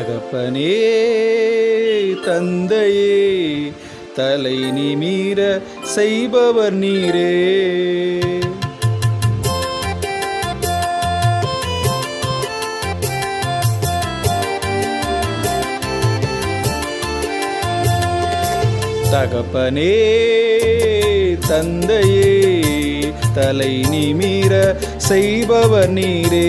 தகப்பனே தந்தையே தலை நிமீர செய்பவர் நீரே. தகப்பனே தந்தையே தலை நிமிர செய்பவர் நீரே.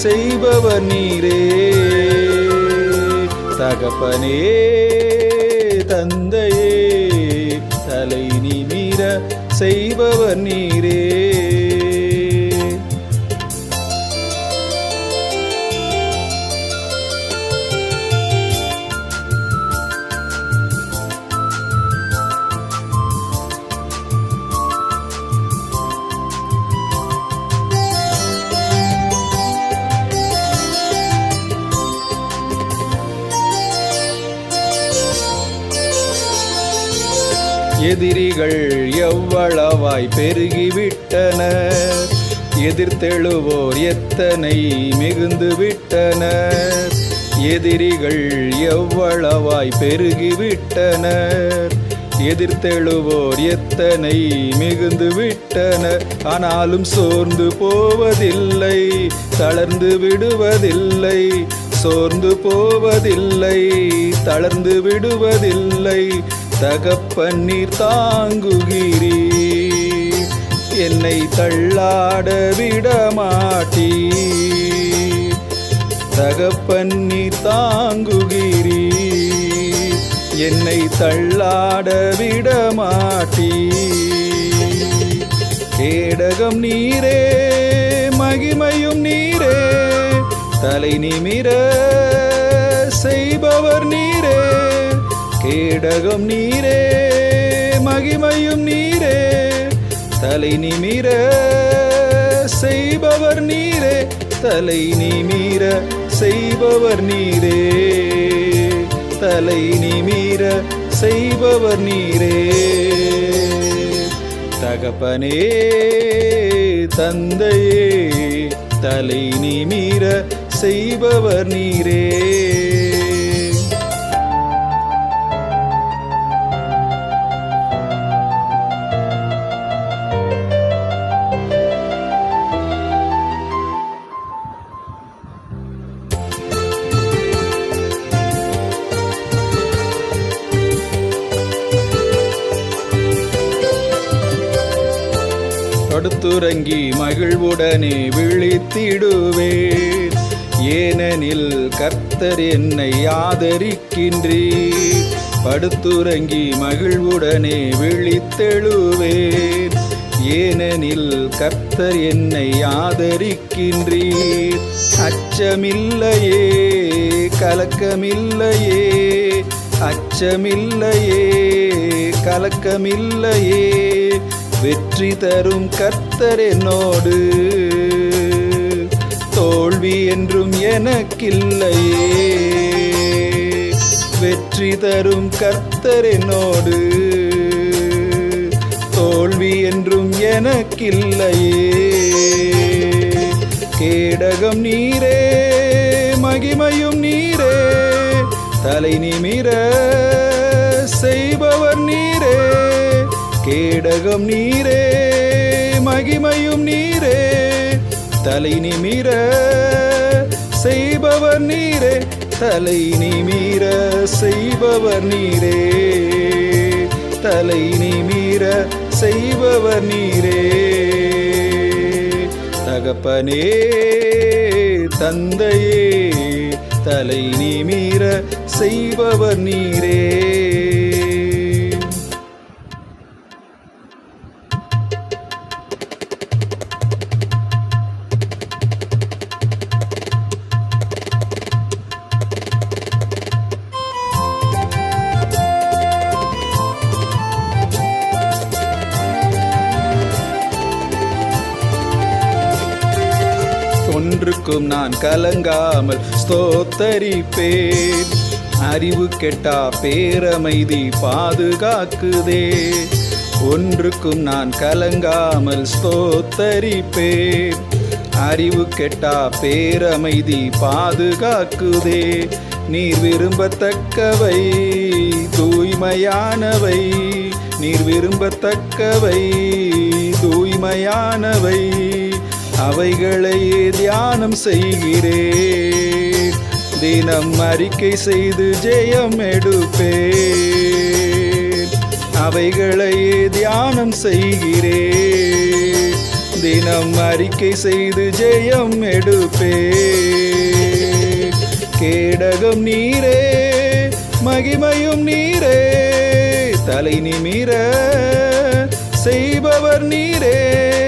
செய்பவர் நீரே தகப்பனே தந்தையே தலை நிமிர செய்பவர் நீரே எதிரிகள் எவ்வளவாய் பெருகிவிட்டனர் எதிர்த்தெழுவோர் எத்தனை மிகுந்து விட்டனர் எதிரிகள் எவ்வளவாய் பெருகிவிட்டனர் எதிர்த்தெழுவோர் எத்தனை மிகுந்து விட்டனர் ஆனாலும் சோர்ந்து போவதில்லை தளர்ந்து விடுவதில்லை சோர்ந்து போவதில்லை தளர்ந்து விடுவதில்லை தகப்பன்னீர் தாங்குகிறீ என்னை தள்ளாட விடமாட்டீ தகப்பன்னீர் தாங்குகிறீ என்னை தள்ளாட விடமாட்டீ கேடகம் நீரே மகிமையும் நீரே தலை நிமிர கேடகம் நீரே மகிமையும் நீரே. தலை நிமிர செய்பவர் நீரே தலை நிமிர செய்பவர் நீரே. தலை நிமிர செய்பவர் நீரே. தகப்பனே தந்தையே தலை நிமிர செய்பவர் நீரே. துறங்கி மகிழ்வுடனே விழித்திடுவேன். ஏனெனில் கர்த்தர் என்னை ஆதரிக்கின்றீர். படுத்துறங்கி மகிழ்வுடனே விழித்தெழுவேன். ஏனெனில் கர்த்தர் என்னை ஆதரிக்கின்றீர். அச்சமில்லையே கலக்கமில்லையே. அச்சமில்லையே கலக்கமில்லையே. வெற்றி தரும் கர்த்தர் என்னோடு. தோல்வி என்றும் எனக்கில்லையே. வெற்றி தரும் கர்த்தர் என்னோடு. தோல்வி என்றும் எனக்கில்லையே. கேடகம் நீரே மகிமையும் நீரே. தலை நிமிர கேடகம் நீரே மகிமையும் நீரே தலை நிமிர செய்பவர் நீரே தலை நிமிர செய்பவர் நீரே தலை நிமிர செய்பவர் நீரே. தகப்பனே தந்தையே தலை நிமிர செய்பவர் நீரே. ஒன்றுக்கும் நான் கலங்காமல் ஸ்தோத்தரிப்பேன். அறிவு கெட்டா பேரமைதி பாதுகாக்குதே. ஒன்றுக்கும் நான் கலங்காமல் ஸ்தோத்தரிப்பேன். அறிவு கெட்டா பேரமைதி பாதுகாக்குதே. நீர் விரும்பத்தக்கவை தூய்மையானவை. நீர் விரும்பத்தக்கவை தூய்மையானவை. அவைகளையே தியானம் செய்கிறேன் தினம் அறிக்கை செய்து ஜெயம் எடுப்பேன். அவைகளையே தியானம் செய்கிறேன் தினம் அறிக்கை செய்து ஜெயம் எடுப்பேன். கேடகம் நீரே மகிமையும் நீரே. தலை நிமிர செய்பவர் நீரே.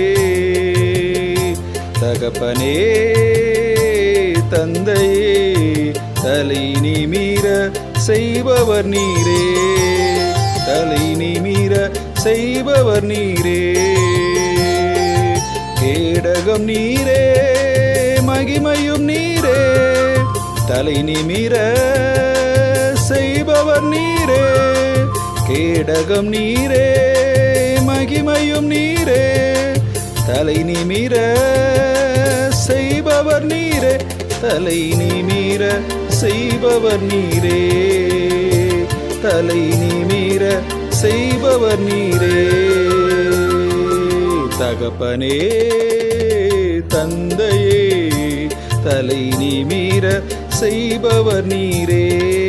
தகப்பனே தந்தையே தலை நிமிர செய்பவர் நீரே. தலை நிமிர செய்பவர் நீரே. கேடகம் நீரே மகிமையும் நீரே. தலை நிமிர செய்பவர் நீரே. கேடகம் நீரே மகிமையும் நீரே. தலை நிமிர செய்பவர் நீரே தலை நிமிர செய்பவர் நீரே. தலை நிமிர செய்பவர் நீரே. தகப்பனே தந்தையே தலை நிமிர செய்பவர் நீரே.